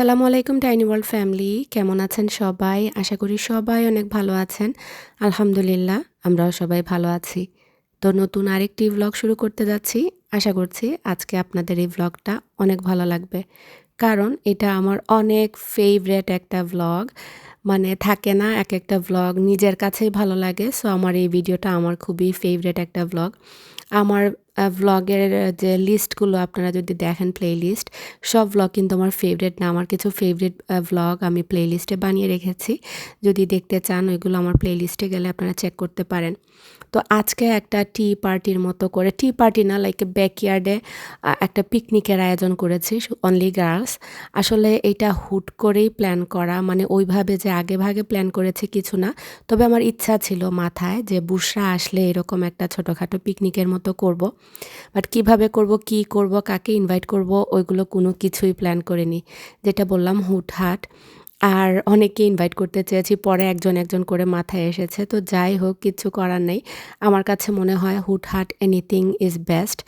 আসসালামু আলাইকুম tiny world family কেমন আছেন সবাই? আশা করি সবাই অনেক ভালো আছেন। আলহামদুলিল্লাহ, আমরাও সবাই ভালো আছি। তো নতুন আরেকটি ভ্লগ শুরু করতে যাচ্ছি। আশা করছি আজকে আপনাদের এই ভ্লগটা অনেক ভালো লাগবে। কারণ এটা আমার অনেক ফেভারেট একটা ভ্লগ মানে থাকে না এক একটা ভ্লগ নিজের কাছেই ভালো লাগে। সো আমার এই ভিডিওটা আমার খুবই ফেভারেট একটা ভ্লগ আমার ভ্লগের যে লিস্টগুলো আপনারা যদি দেখেন প্লে লিস্ট সব ভ্লগ কিন্তু আমার ফেভারেট না। আমার কিছু ফেভারেট ভ্লগ আমি প্লে লিস্টে বানিয়ে রেখেছি। যদি দেখতে চান, ওইগুলো আমার প্লে লিস্টে গেলে আপনারা চেক করতে পারেন। তো আজকে একটা টি পার্টির মতো করে টি পার্টি না লাইক ব্যাকইয়ার্ডে একটা পিকনিকের আয়োজন করেছি অনলি গার্লস আসলে এটা হুট করেই প্ল্যান করা মানে ওইভাবে যে আগে ভাগে প্ল্যান করেছি কিছু না। তবে আমার ইচ্ছা ছিল মাথায় যে বুসরা আসলে এরকম একটা ছোটোখাটো পিকনিকের মতো করব। বাট কীভাবে করব, কি করব, কাকে ইনভাইট করব, ওইগুলো কোনো কিছুই প্ল্যান করিনি। যেটা বললাম হুটহাট আর অনেকে ইনভাইট করতে চেয়েছি, পরে একজন একজন করে মাথায় এসেছে। তো যাই হোক, কিছু করার নেই। আমার কাছে মনে হয় হুটহাট এনিথিং ইজ বেস্ট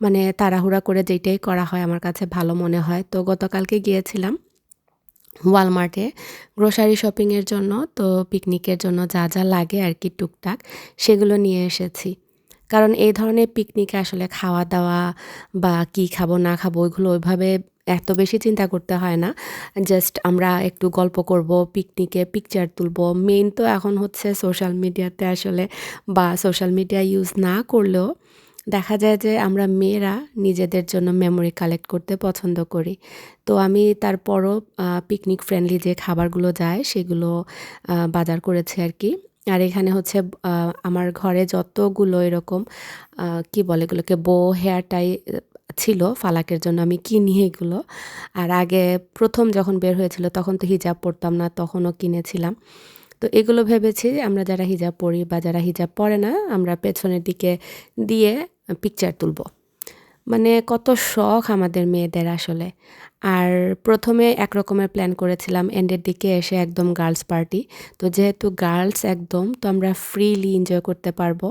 মানে তাড়াহুড়া করে যেটাই করা হয় আমার কাছে ভালো মনে হয়। তো গতকালকে গিয়েছিলাম ওয়ালমার্টে গ্রোসারি শপিংয়ের জন্য। তো পিকনিকের জন্য যা যা লাগে আর কি টুকটাক, সেগুলো নিয়ে এসেছি। কারণ এই ধরনের পিকনিকে আসলে খাওয়া দাওয়া বা কি খাব, না খাব, ওইগুলো ওইভাবে এত বেশি চিন্তা করতে হয় না। জাস্ট আমরা একটু গল্প করব পিকনিকে পিকচার তুলব। মেইন তো এখন হচ্ছে সোশ্যাল মিডিয়াতে আসলে বা সোশ্যাল মিডিয়া ইউজ না করলেও দেখা যায় যে আমরা মেয়েরা নিজেদের জন্য মেমোরি কালেক্ট করতে পছন্দ করি। তো আমি তারপরও পিকনিক ফ্রেন্ডলি যে খাবারগুলো যায় সেগুলো বাজার করেছি আর কি। আর এখানে হচ্ছে আমার ঘরে যতগুলো এরকম কি বলে এগুলোকে বো হেয়ার টাই ছিল ফালাকের জন্য, আমি কিনি এগুলো। আর আগে প্রথম যখন বের হয়েছিল, তখন তো হিজাব পরতাম না, তখনও কিনেছিলাম। তো এগুলো ভেবেছি, আমরা যারা হিজাব পরি বা যারা হিজাব পরে না, আমরা পেছনের দিকে দিয়ে পিকচার তুলব। মানে কত শখ আমাদের মেয়েদের আসলে। আর প্রথমে এক রকমের প্ল্যান করেছিলাম এন্ডের দিকে এসে একদম গার্লস পার্টি তো যেহেতু গার্লস একদম, তো আমরা ফ্রিলি এনজয় করতে পারব।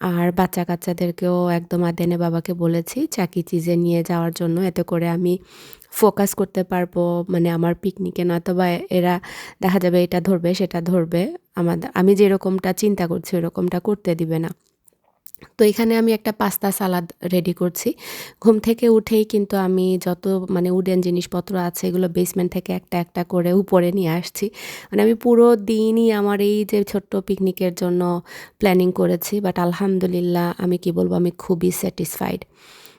আর বাচ্চা কাচ্চাদেরকেও একদম আদেনে বাবাকে বলেছি, চাকি চিজে নিয়ে যাওয়ার জন্য এতে করে আমি ফোকাস করতে পারব। মানে আমার পিকনিকে নয়তো বা এরা দেখা যাবে এটা ধরবে, সেটা ধরবে। আমাদের আমি যেরকমটা চিন্তা করছি, ওরকমটা করতে দিবে না। তো এখানে আমি একটা পাস্তা সালাদ রেডি করছি। ঘুম থেকে উঠেই কিন্তু আমি যত মানে উডেন জিনিসপত্র আছে এগুলো বেসমেন্ট থেকে একটা একটা করে উপরে নিয়ে আসছি। মানে আমি পুরো দিনই আমার এই যে ছোট্ট পিকনিকের জন্য প্ল্যানিং করেছি বাট আলহামদুলিল্লাহ আমি কি বলব, আমি খুবই স্যাটিসফাইড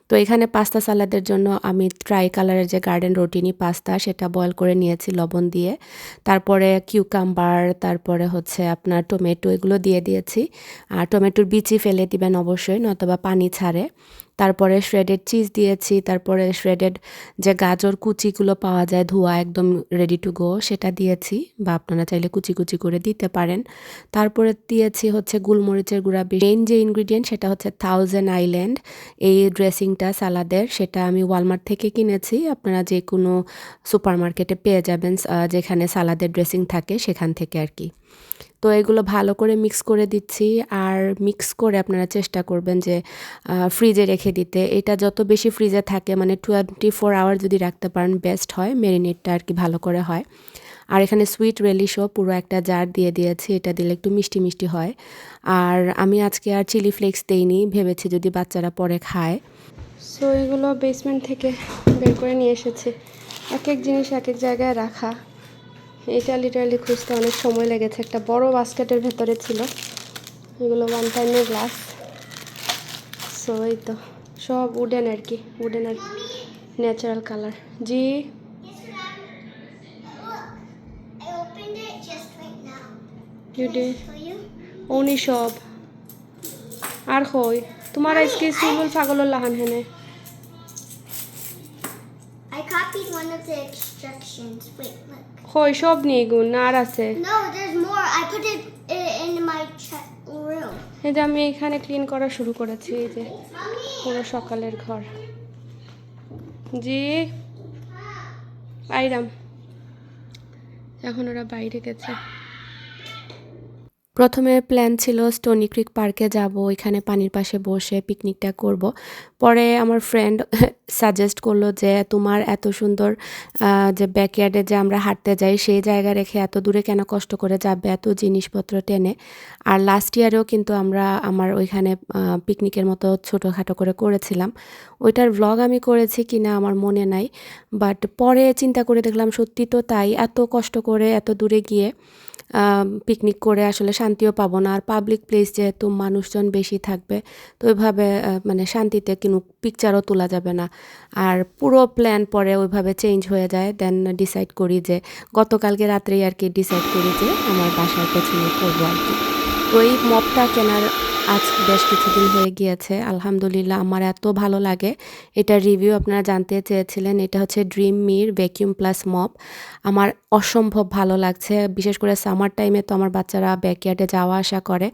তো এখানে পাস্তা সালাদের জন্য আমি ট্রাই কালারের যে গার্ডেন রোটিনি পাস্তা, সেটা বয়েল করে নিয়েছি লবণ দিয়ে। তারপরে কিউকাম্বার তারপরে হচ্ছে আপনার টমেটো এগুলো দিয়ে দিয়েছি। আর টমেটোর বিচি ফেলে দিবেন অবশ্যই নতবা পানি ছাড়ে। তারপরে শ্রেডেড চিজ দিয়েছি, তারপরে শ্রেডেড যে গাজর কুচিগুলো পাওয়া যায়, ধোয়া একদম রেডি টু গো সেটা দিয়েছি। বা আপনারা চাইলে কুচি কুচি করে দিতে পারেন। তারপরে দিয়েছি হচ্ছে গুলমরিচের গুঁড়া মেইন যে ইনগ্রিডিয়েন্ট সেটা হচ্ছে থাউজেন্ড আইল্যান্ড এই ড্রেসিংটা সালাদের, সেটা আমি ওয়ালমার্ট থেকে কিনেছি। আপনারা যে কোনো সুপার মার্কেটে পেয়ে যাবেন যেখানে সালাদের ড্রেসিং থাকে, সেখান থেকে আর কি। তো এগুলো ভালো করে মিক্স করে দিচ্ছি। আর মিক্স করে আপনারা চেষ্টা করবেন যে ফ্রিজে রেখে দিতে। এটা যত বেশি ফ্রিজে থাকে মানে টোয়েন্টি ফোর আওয়ার যদি রাখতে পারেন বেস্ট হয়। মেরিনেটটা আর কি ভালো করে হয়। আর এখানে সুইট রেলিশও পুরো একটা জার দিয়ে দিয়েছি। এটা দিলে একটু মিষ্টি মিষ্টি হয়। আর আমি আজকে আর চিলি ফ্লেক্স দেইনি, ভেবেছি যদি বাচ্চারা পরে খায়। সো এগুলো বেসমেন্ট থেকে বের করে নিয়ে এসেছি। এক এক জিনিস এক এক জায়গায় রাখা। এটা লিটারালি খুঁজতে অনেক সময় লেগেছে। একটা বড় বাস্কেটের ভেতরে ছিল। এগুলো ওয়ান টাইমের গ্লাস সো এই তো। সব উডেন আর কি উডেন আর ন্যাচারাল কালার জি। উনি সব। আর কই তোমার আজকে সুলুল পাগল লাহান হেনে। Copied one of the instructions. Wait, look. সব নিয়ে গুণ আর আছে No, there's more. I put it in my room. এই যে আমি এখানে ক্লিন করা শুরু করেছি এই যে পুরো সকালের ঘর জি আইরাম এখন ওরা বাইরে গেছে প্রথমে প্ল্যান ছিল স্টোনি ক্রিক পার্কে যাব এখানে পানির পাশে বসে পিকনিকটা করব পরে আমার ফ্রেন্ড সাজেস্ট করল যে, তোমার এত সুন্দর যে ব্যাকয়ার্ডে যে আমরা হাঁটতে যাই, সেই জায়গা রেখে এত দূরে কেন কষ্ট করে যাবে, এত জিনিসপত্র টেনে? আর লাস্ট ইয়ারেও কিন্তু আমরা আমার ওইখানে পিকনিকের মতো ছোটোখাটো করে করেছিলাম। ওইটার ভ্লগ আমি করেছি কি না আমার মনে নাই বাট পরে চিন্তা করে দেখলাম সত্যি তো তাই, এত কষ্ট করে এত দূরে গিয়ে পিকনিক করে আসলে শান্তিও পাবো না। আর পাবলিক প্লেস যেহেতু মানুষজন বেশি থাকবে, তো ওইভাবে মানে শান্তিতে কিন্তু পিকচারও তোলা যাবে না। আর পুরো প্ল্যান পরে ওইভাবে চেঞ্জ হয়ে যায় দেন ডিসাইড করি যে গতকালকে রাত্রেই আর কি ডিসাইড করি যে আমার বাসার পেছনে করব আর কি। তো এই মপটা কেনার আজ বেশ কিছুদিন হয়ে গিয়েছে। আলহামদুলিল্লাহ, আমার এত ভালো লাগে। এটার রিভিউ আপনারা জানতে চেয়েছিলেন, এটা হচ্ছে ড্রিম মির ভ্যাকিউম প্লাস মপ আমার অসম্ভব ভালো লাগছে, বিশেষ করে সামার টাইমে তো আমার বাচ্চারা ব্যাকয়ার্ডে যাওয়া আসা করে।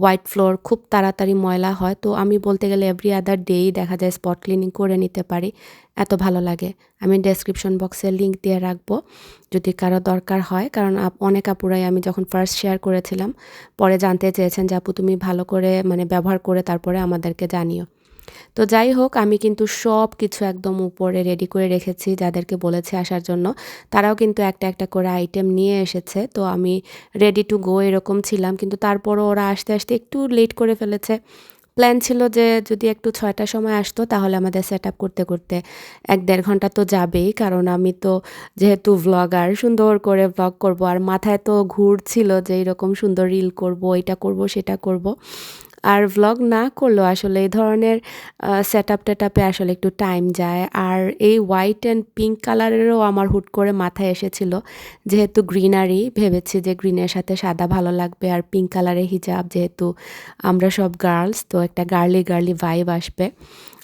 হোয়াইট ফ্লোর খুব তাড়াতাড়ি ময়লা হয়। তো আমি বলতে গেলে এভরি আদার ডেই দেখা যায় স্পট ক্লিনিং করে নিতে পারি। এত ভালো লাগে। আমি ডেসক্রিপশন বক্সে লিঙ্ক দিয়ে রাখব, যদি কারও দরকার হয়। কারণ অনেক আপুরাই আমি যখন ফার্স্ট শেয়ার করেছিলাম, পরে জানতে চেয়েছেন যে, আপু, তুমি ভালো করে মানে ব্যবহার করে তারপরে আমাদেরকে জানিও। তো যাই হোক, আমি কিন্তু সব কিছু একদম উপরে রেডি করে রেখেছি যাদেরকে বলেছে আসার জন্য। তারাও কিন্তু একটা একটা করে আইটেম নিয়ে এসেছে। তো আমি রেডি টু গো এরকম ছিলাম। কিন্তু তারপরও ওরা আসতে আসতে একটু লেট করে ফেলেছে। প্ল্যান ছিল যে যদি একটু ছয়টার সময় আসতো, তাহলে আমাদের সেট আপ করতে করতে এক দেড় ঘণ্টা তো যাবেই। কারণ আমি তো যেহেতু ভ্লগার সুন্দর করে ভ্লগ করব। আর মাথায় তো ঘুরছিল যে এরকম সুন্দর রিল করব, এটা করব, সেটা করব। আর ভ্লগ না করলেও আসলে এই ধরনের সেট আপ টেটআপে আসলে একটু টাইম যায়। আর এই হোয়াইট অ্যান্ড পিঙ্ক কালারেরও আমার হুট করে মাথায় এসেছিল। যেহেতু গ্রিনারি ভেবেছি যে গ্রিনের সাথে সাদা ভালো লাগবে। আর পিঙ্ক কালারের হিজাব যেহেতু আমরা সব গার্লস তো একটা গার্লি গার্লি ভাইব আসবে।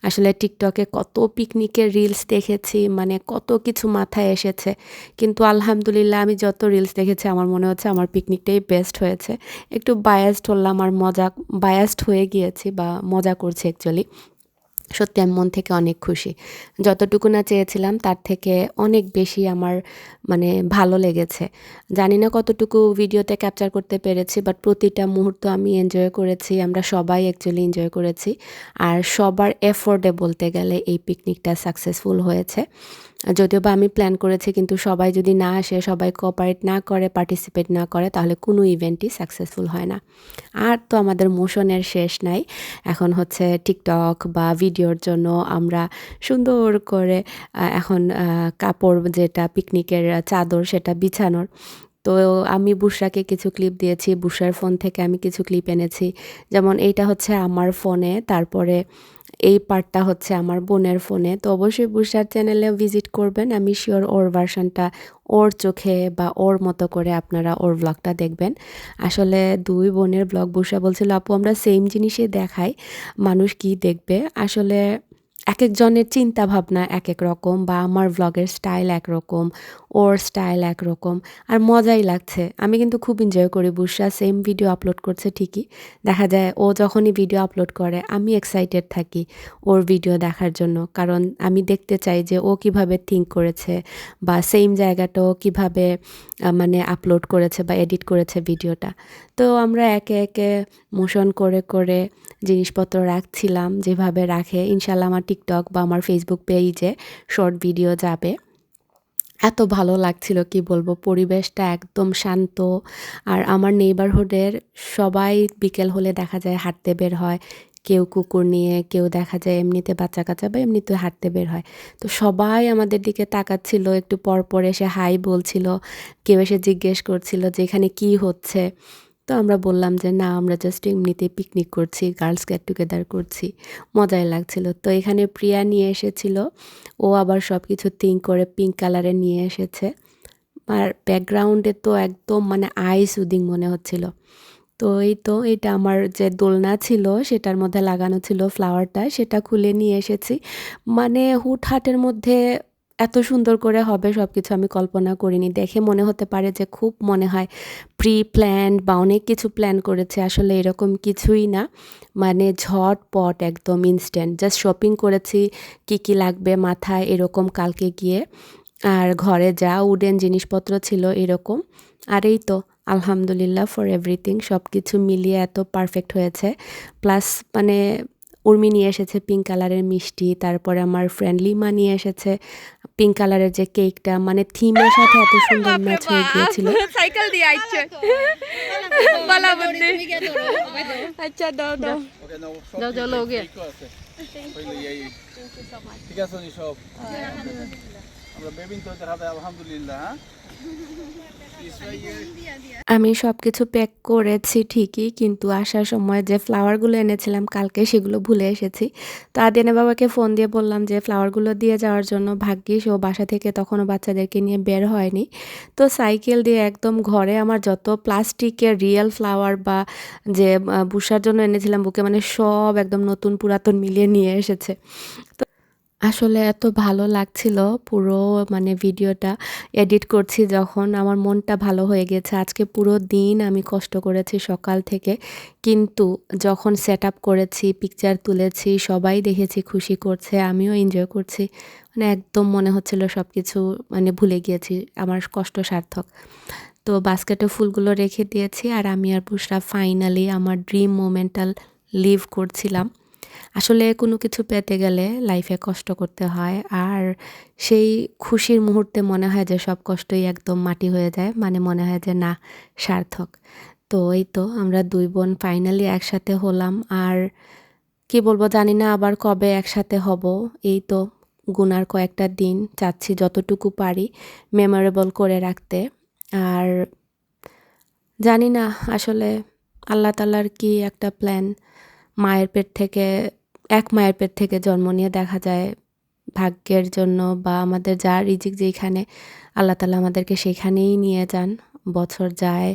আসলে টিকটকে কত পিকনিকের রিলস দেখেছি মানে কত কিছু মাথায় এসেছে। কিন্তু আলহামদুলিল্লাহ আমি যত রিলস দেখেছি, আমার মনে হচ্ছে আমার পিকনিকটাই বেস্ট হয়েছে। একটু বায়াসড হলাম আর মজা বায়াসড হয়ে গিয়েছি বা মজা করছি অ্যাকচুয়ালি সত্যি আমি মন থেকে অনেক খুশি। যতটুকু না চেয়েছিলাম, তার থেকে অনেক বেশি আমার মানে ভালো লেগেছে। জানি না কতটুকু ভিডিওতে ক্যাপচার করতে পেরেছি বাট প্রতিটা মুহূর্ত আমি এনজয় করেছি, আমরা সবাই অ্যাকচুয়ালি এনজয় করেছি। আর সবার এফোর্ডে বলতে গেলে এই পিকনিকটা সাকসেসফুল হয়েছে। যদিও বা আমি প্ল্যান করেছি, কিন্তু সবাই যদি না আসে, সবাই কোঅপারেট না করে পার্টিসিপেট না করে, তাহলে কোনো ইভেন্টই সাকসেসফুল হয় না। আর তো আমাদের মোশনের শেষ নাই। এখন হচ্ছে টিকটক বা ভিডিওর জন্য আমরা সুন্দর করে এখন কাপড় যেটা পিকনিকের চাদর সেটা বিছানোর। তো আমি বুসরাকে কিছু ক্লিপ দিয়েছি বুসরার ফোন থেকে আমি কিছু ক্লিপ এনেছি। যেমন এইটা হচ্ছে আমার ফোনে তারপরে এই পার্টটা হচ্ছে আমার বোনের ফোনে। তো অবশ্যই বুসার চ্যানেলে ভিজিট করবেন। আমি শিওর ওর ভার্সনটা ওর চোখে বা ওর মতো করে আপনারা ওর ব্লগটা দেখবেন। আসলে দুই বোনের ব্লগ বুসা বলছিল, আপু, আমরা সেম জিনিসে দেখাই। মানুষ কি দেখবে? আসলে এক একজনের চিন্তা ভাবনা এক এক রকম বা আমার ভ্লগের স্টাইল একরকম, ওর স্টাইল একরকম। আর মজাই লাগছে। আমি কিন্তু খুব এনজয় করি। বুসরা সেম ভিডিও আপলোড করছে ঠিকই। দেখা যায় ও যখনই ভিডিও আপলোড করে, আমি এক্সাইটেড থাকি ওর ভিডিও দেখার জন্য। কারণ আমি দেখতে চাই যে ও কীভাবে থিঙ্ক করেছে বা সেম জায়গাটাও কীভাবে মানে আপলোড করেছে বা এডিট করেছে ভিডিওটা তো আমরা একে একে মোশন করে করে জিনিসপত্র রাখছিলাম, যেভাবে রাখে। ইনশাল্লাহ আমার টিকটক বা আমার ফেসবুক পেজে শর্ট ভিডিও যাবে। এত ভালো লাগছিল, কি বলব? পরিবেশটা একদম শান্ত। আর আমার নেইবারহুডের সবাই বিকেল হলে দেখা যায় হাঁটতে বের হয়। কেউ কুকুর নিয়ে, কেউ দেখা যায় এমনিতে বাচ্চা কাচ্চা বা এমনিতে হাঁটতে বের হয়। তো সবাই আমাদের দিকে তাকাচ্ছিল, একটু পর পর এসে হাই বলছিল। কেউ এসে জিজ্ঞেস করছিল যে এখানে কী হচ্ছে? তো আমরা বললাম যে, না, আমরা জাস্ট এমনিতে পিকনিক করছি গার্লস গেট টুগেদার করছি। মজাই লাগছিল। তো এখানে প্রিয়া নিয়ে এসেছিল। ও আবার সব কিছু থিঙ্ক করে পিঙ্ক কালারে নিয়ে এসেছে। আর ব্যাকগ্রাউন্ডে তো একদম মানে আই সুদিং মনে হচ্ছিল। তো এই তো, এটা আমার যে দোলনা ছিল, সেটার মধ্যে লাগানো ছিল ফ্লাওয়ারটা সেটা খুলে নিয়ে এসেছি। মানে হুটহাটের মধ্যে এত সুন্দর করে হবে সব কিছু আমি কল্পনা করিনি। দেখে মনে হতে পারে যে খুব মনে হয় প্রি প্ল্যান বা অনেক কিছু প্ল্যান করেছে। আসলে এরকম কিছুই না। মানে ঝটপট একদম ইনস্ট্যান্ট জাস্ট শপিং করেছি, কি কি লাগবে, মাথায় এরকম কালকে গিয়ে। আর ঘরে যা উডেন জিনিসপত্র ছিল এরকম। আর এই তো, আলহামদুলিল্লাহ ফর এভরিথিং সব কিছু মিলিয়ে এত পারফেক্ট হয়েছে। প্লাস মানে উর্মি নিয়ে এসেছে পিঙ্ক কালারের মিষ্টি তারপরে আমার ফ্রেন্ড লিমা নিয়ে এসেছে পিঙ্ক কালারের যে কেকটা মানে থিমের সাথে এত সুন্দর ম্যাচ হয়ে গিয়েছিল। সাইকেল দিয়ে আইছে। বলা বন্ধে আচ্ছা দাও দাও। আছে। হইলে এই। ঠিক আছে নি সব? আমরা বেবিন তো হাতে আলহামদুলিল্লাহ হ্যাঁ? আমি সব কিছু প্যাক করেছি ঠিকই, কিন্তু আসার সময় যে ফ্লাওয়ারগুলো এনেছিলাম, কালকে সেগুলো ভুলে এসেছি। তো আদিনা বাবাকে ফোন দিয়ে বললাম যে ফ্লাওয়ারগুলো দিয়ে যাওয়ার জন্য ভাগ্যিস ও বাসা থেকে তখনও বাচ্চাদেরকে নিয়ে বের হয়নি। তো সাইকেল দিয়ে একদম ঘরে আমার যত প্লাস্টিকের রিয়েল ফ্লাওয়ার বা যে বুসার জন্য এনেছিলাম, বুকে মানে সব একদম নতুন পুরাতন মিলিয়ে নিয়ে এসেছে। তো আসলে এত ভালো লাগছিল পুরো মানে ভিডিওটা এডিট করছি যখন। আমার মনটা ভালো হয়ে গেছে। আজকে পুরো দিন আমি কষ্ট করেছি সকাল থেকে। কিন্তু যখন সেট আপ করেছি পিকচার তুলেছি, সবাই দেখেছি, খুশি করছে, আমিও এনজয় করছি। মানে একদম মনে হচ্ছিল সব কিছু মানে ভুলে গিয়েছি, আমার কষ্ট সার্থক। তো বাস্কেটে ফুলগুলো রেখে দিয়েছি আর আমি আর বুসরা ফাইনালি আমার ড্রিম মোমেন্টাল লিভ করছিলাম। আসলে কোনো কিছু পেতে গেলে লাইফে কষ্ট করতে হয়। আর সেই খুশির মুহূর্তে মনে হয় যে সব কষ্টই একদম মাটি হয়ে যায়। মানে মনে হয় যে না, সার্থক। তো এই তো আমরা দুই বোন ফাইনালি একসাথে হলাম। আর কি বলব, জানি না আবার কবে একসাথে হব। এই তো গুনার কয়েকটা দিন চাচ্ছি যতটুকু পারি মেমোরেবল করে রাখতে। আর জানি না, আসলে আল্লাহ তালার কি একটা প্ল্যান মায়ের পেট থেকে এক মায়ের পেট থেকে জন্ম নিয়ে দেখা যায় ভাগ্যের জন্য বা আমাদের যা রিজিক যেখানে আল্লাহ তালা আমাদেরকে সেখানেই নিয়ে যান। বছর যায়,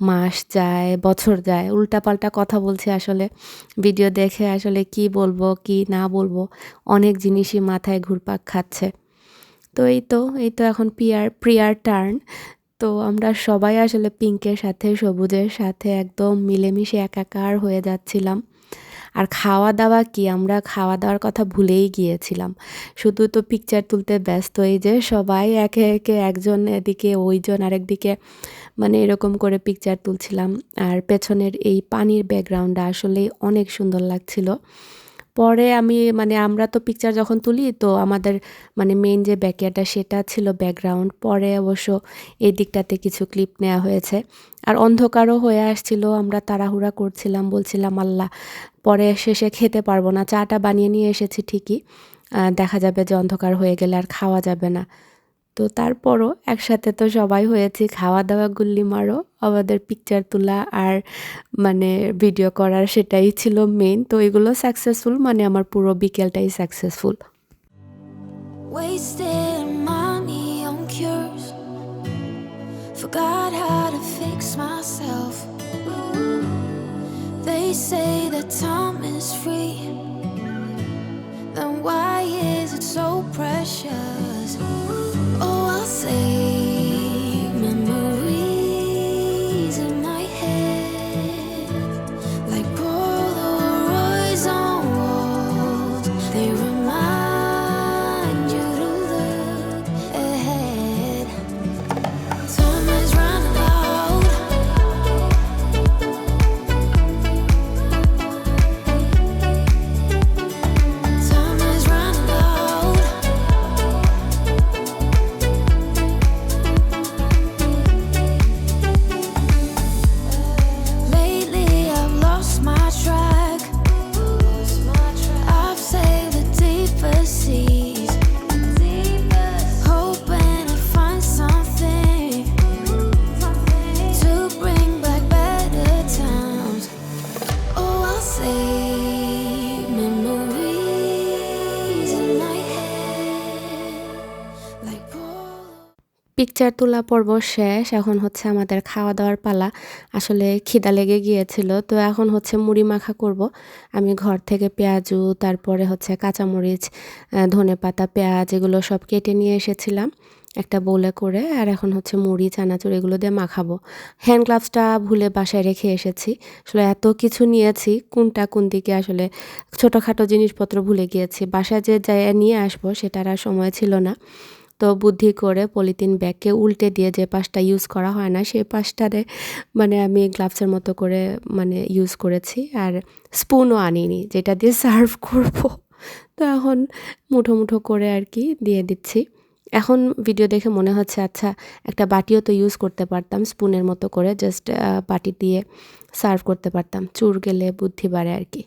মাস যায়, বছর যায়। উল্টাপাল্টা কথা বলছি আসলে, ভিডিও দেখে আসলে কি বলব, কি না বলব, অনেক জিনিসই মাথায় ঘুরপাক খাচ্ছে। তো এই তো এই তো এখন পিয়ার, প্রিয়ার টার্ন। তো আমরা সবাই আসলে পিঙ্কের সাথে, সবুজের সাথে একদম মিলেমিশে একাকার হয়ে যাচ্ছিলাম। আর খাওয়া দাওয়া কি? আমরা খাওয়া দাওয়ার কথা ভুলেই গিয়েছিলাম। শুধু তো পিকচার তুলতে ব্যস্ত, এই যে সবাই একে একে একজন এদিকে, ওইজন আরেকদিকে মানে এরকম করে পিকচার তুলছিলাম। আর পেছনের এই পানির ব্যাকগ্রাউন্ডটা আসলেই অনেক সুন্দর লাগছিল। পরে আমি মানে আমরা তো পিকচার যখন তুলি, তো আমাদের মানে মেন যে ব্যাকিয়াটা সেটা ছিল ব্যাকগ্রাউন্ড পরে অবশ্য এই দিকটাতে কিছু ক্লিপ নেওয়া হয়েছে। আর অন্ধকারও হয়ে আসছিল, আমরা তাড়াহুড়া করছিলাম, বলছিলাম, আল্লাহ, পরে শেষে খেতে পারব না। চাটা বানিয়ে নিয়ে এসেছি ঠিকই। দেখা যাবে যে অন্ধকার হয়ে গেলে আর খাওয়া যাবে না। তো তারপরও একসাথে তো সবাই হয়েছি খাওয়া দাওয়া গুল্লি মারো আমাদের পিকচার তোলা আর মানে ভিডিও করার সেটাই ছিল মেইন তো এগুলো সাকসেসফুল মানে আমার পুরো বিকেলটাই successful. Forgot how to fix myself. They say that time is free. Then why is it so precious? Picture তোলা পর্ব শেষ। এখন হচ্ছে আমাদের খাওয়া দাওয়ার পালা। আসলে খিদা লেগে গিয়েছিল, তো এখন হচ্ছে মুড়ি মাখা করব। আমি ঘর থেকে পেঁয়াজু, তারপরে হচ্ছে কাঁচামরিচ ধনে পাতা পেঁয়াজ এগুলো সব কেটে নিয়ে এসেছিলাম একটা বোলে করে। আর এখন হচ্ছে মুড়ি, চানাচুর এগুলো দিয়ে মাখাবো। হ্যান্ড গ্লাভসটা ভুলে বাসায় রেখে এসেছি। আসলে এত কিছু নিয়েছি, কোনটা কোন দিকে আসলে ছোটোখাটো জিনিসপত্র ভুলে গিয়েছি। বাসায় যে যাই নিয়ে আসব সেটার আর সময় ছিল না। তো বুদ্ধি করে পলিথিন ব্যাগকে উল্টে দিয়ে যে পাশটা ইউজ করা হয় না, সেই পাশটারে মানে আমি গ্লাভসের মতো করে মানে ইউজ করেছি আর স্পুনও আনিনি, যেটা দিয়ে সার্ভ করব। তো এখন মুঠো মুঠো করে আর কি দিয়ে দিচ্ছি। এখন ভিডিও দেখে মনে হচ্ছে আচ্ছা একটা বাটিও তো ইউজ করতে পারতাম স্পুনের মতো করে জাস্ট বাটি দিয়ে সার্ভ করতে পারতাম। চুর গেলে বুদ্ধি বাড়ে আর কি।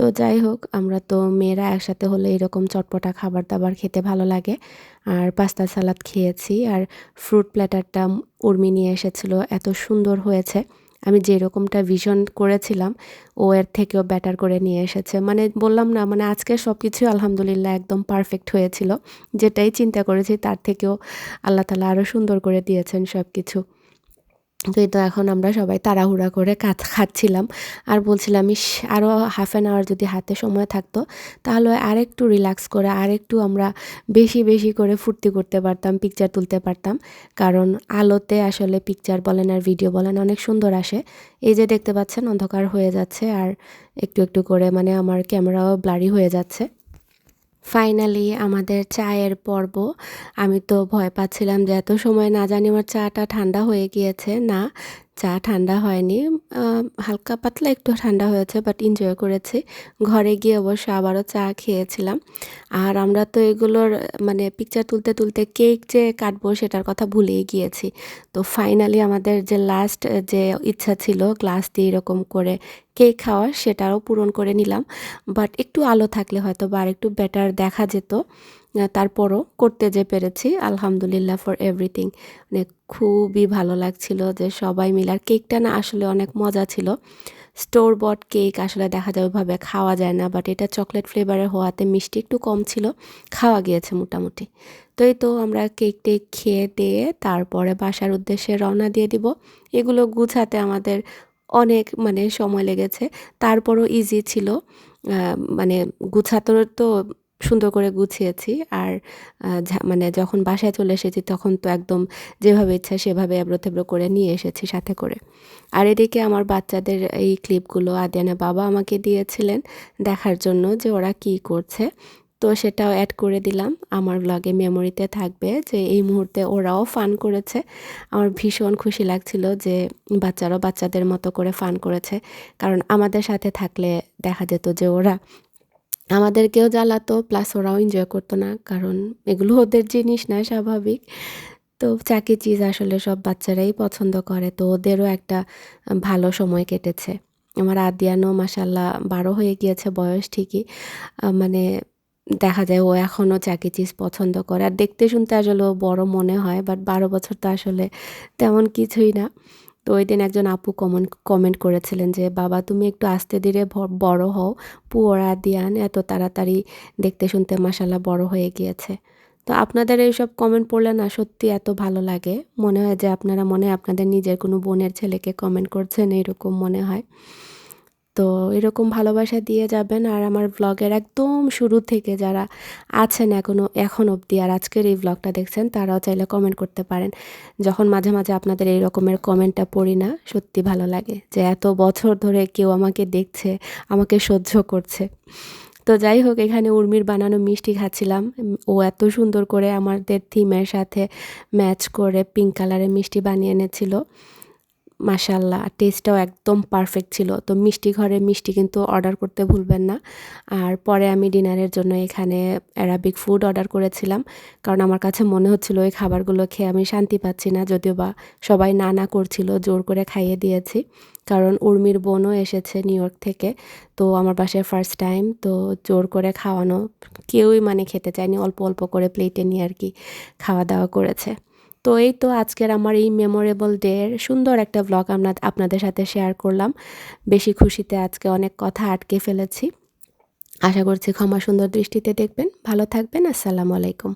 তো যাই হোক, আমরা তো মেয়েরা একসাথে হলে এরকম চটপটা খাবার দাবার খেতে ভালো লাগে। আর পাস্তা সালাদ খেয়েছি আর ফ্রুট প্ল্যাটারটা উর্মি নিয়ে এসেছিল, এত সুন্দর হয়েছে। আমি যেরকমটা ভিশন করেছিলাম, ও এর থেকেও ব্যাটার করে নিয়ে এসেছে। মানে বললাম না মানে আজকে সব কিছুই আলহামদুলিল্লাহ একদম পারফেক্ট হয়েছিল। যেটাই চিন্তা করেছি, তার থেকেও আল্লাহ তালা আরও সুন্দর করে দিয়েছেন সব কিছু তো এই তো এখন আমরা সবাই তাড়াহুড়া করে খাচ্ছিলাম। আর বলছিলাম, ইস আরও হাফ অ্যান আওয়ার যদি হাতে সময় থাকতো, তাহলে আরেকটু রিল্যাক্স করে, আরেকটু আমরা বেশি বেশি করে ফুর্তি করতে পারতাম পিকচার তুলতে পারতাম। কারণ আলোতে আসলে পিকচার বলেন আর ভিডিও বলেন অনেক সুন্দর আসে। এই যে দেখতে পাচ্ছেন, অন্ধকার হয়ে যাচ্ছে আর একটু একটু করে মানে আমার ক্যামেরাও ব্লারি হয়ে যাচ্ছে। ফাইনালি আমাদের চায়ের পর্ব। আমি তো ভয় পাচ্ছিলাম যে এত সময় না জানি আমার চাটা ঠান্ডা হয়ে গিয়েছে না। চা ঠান্ডা হয়নি। হালকা পাতলা একটু ঠান্ডা হয়েছে বাট এনজয় করেছি। ঘরে গিয়ে অবশ্য আবারও চা খেয়েছিলাম। আর আমরা তো এগুলোর মানে পিকচার তুলতে তুলতে কেক যে কাটবো সেটার কথা ভুলেই গিয়েছি। তো ফাইনালি আমাদের যে লাস্ট যে ইচ্ছা ছিল গ্লাস দিয়ে এরকম করে কেক খাওয়ার সেটাও পূরণ করে নিলাম। বাট একটু আলো থাকলে হয়তো বা আর একটু বেটার দেখা যেত। তারপরও করতে যে পেরেছি, আলহামদুলিল্লাহ ফর এভরিথিং মানে খুবই ভালো লাগছিল যে সবাই মিলে, আর কেকটা না আসলে অনেক মজা ছিল। স্টোর বট কেক আসলে দেখা যায় ওইভাবে খাওয়া যায় না বাট এটা চকলেট ফ্লেভারের হওয়াতে মিষ্টি একটু কম ছিল, খাওয়া গিয়েছে মোটামুটি। তো এই তো আমরা কেক টেক খেয়ে দিয়ে তারপরে বাসার উদ্দেশ্যে রওনা দিয়ে দিব। এগুলো গুছাতে আমাদের অনেক মানে সময় লেগেছে। তারপরও ইজি ছিল। মানে গুছাতে তো সুন্দর করে গুছিয়েছি। আর মানে যখন বাসায় চলে এসেছি তখন তো একদম যেভাবে ইচ্ছা সেভাবে এবড়ো থেবড়ো করে নিয়ে এসেছি সাথে করে। আর এদিকে আমার বাচ্চাদের এই ক্লিপগুলো আদিয়ানা বাবা আমাকে দিয়েছিলেন দেখার জন্য যে ওরা কি করছে। তো সেটাও অ্যাড করে দিলাম। আমার ব্লগে মেমোরিতে থাকবে যে এই মুহূর্তে ওরাও ফান করেছে। আমার ভীষণ খুশি লাগছিল যে বাচ্চারাও বাচ্চাদের মতো করে ফান করেছে। কারণ আমাদের সাথে থাকলে দেখা যেত যে ওরা আমাদেরকেও জ্বালাতো প্লাস ওরাও এনজয় করতো না, কারণ এগুলো ওদের জিনিস না, স্বাভাবিক। তো চাকি চিজ আসলে সব বাচ্চারাই পছন্দ করে, তো ওদেরও একটা ভালো সময় কেটেছে। আমার আদিয়ানও মাসাল্লাহ বারো হয়ে গিয়েছে বয়স ঠিকই মানে দেখা যায় ও এখনও চাকি চিজ পছন্দ করে। আর দেখতে শুনতে আসলে ও বড় মনে হয় বাট বারো বছর তো আসলে তেমন কিছুই না। তো ওই দিন একজন আপু কমেন্ট কমেন্ট করেছিলেন যে, বাবা, তুমি একটু আস্তে ধীরে বড় হও। পুয়ারা, দিয়ান, এত তাড়াতাড়ি দেখতে শুনতে মাসাল্লাহ বড় হয়ে গিয়েছে। তো আপনাদের এইসব কমেন্ট পড়লে না সত্যি এত ভালো লাগে। মনে হয় যে আপনারা মনে আপনাদের নিজের কোনো বোনের ছেলেকে কমেন্ট করছেন, এরকম মনে হয়। তো এরকম ভালোবাসা দিয়ে যাবেন। আর আমার ব্লগের একদম শুরু থেকে যারা আছেন এখনও এখন অবধি আর আজকের এই ব্লগটা দেখছেন, তারাও চাইলে কমেন্ট করতে পারেন। যখন মাঝে মাঝে আপনাদের এই রকমের কমেন্টটা পড়ি না, সত্যি ভালো লাগে যে এত বছর ধরে কেউ আমাকে দেখছে, আমাকে সহ্য করছে। তো যাই হোক, এখানে উর্মির বানানো মিষ্টি খাচ্ছিলাম। ও এত সুন্দর করে আমাদের থিমের সাথে ম্যাচ করে পিঙ্ক কালারের মিষ্টি বানিয়ে এনেছিল। মাশাল্লাহ টেস্টটাও একদম পারফেক্ট ছিল। তো মিষ্টি ঘরে মিষ্টি কিন্তু অর্ডার করতে ভুলবেন না। আর পরে আমি ডিনারের জন্য এখানে অ্যারাবিক ফুড অর্ডার করেছিলাম। কারণ আমার কাছে মনে হচ্ছিল ওই খাবারগুলো খেয়ে আমি শান্তি পাচ্ছি না, যদিও বা সবাই না না করছিল, জোর করে খাইয়ে দিয়েছি। কারণ উর্মির বোনও এসেছে নিউ ইয়র্ক থেকে, তো আমার বাসায় ফার্স্ট টাইম তো জোর করে খাওয়ানো কেউই মানে খেতে চায়নি, অল্প অল্প করে প্লেটে নিয়ে আর কি খাওয়া দাওয়া করেছে। তো এই তো আজকের আমার এই মেমোরেবল ডের সুন্দর একটা ব্লগ আমরা আপনাদের সাথে শেয়ার করলাম। বেশি খুশিতে আজকে অনেক কথা আটকে ফেলেছি। আশা করছি ক্ষমা সুন্দর দৃষ্টিতে দেখবেন। ভালো থাকবেন। আসসালামু আলাইকুম।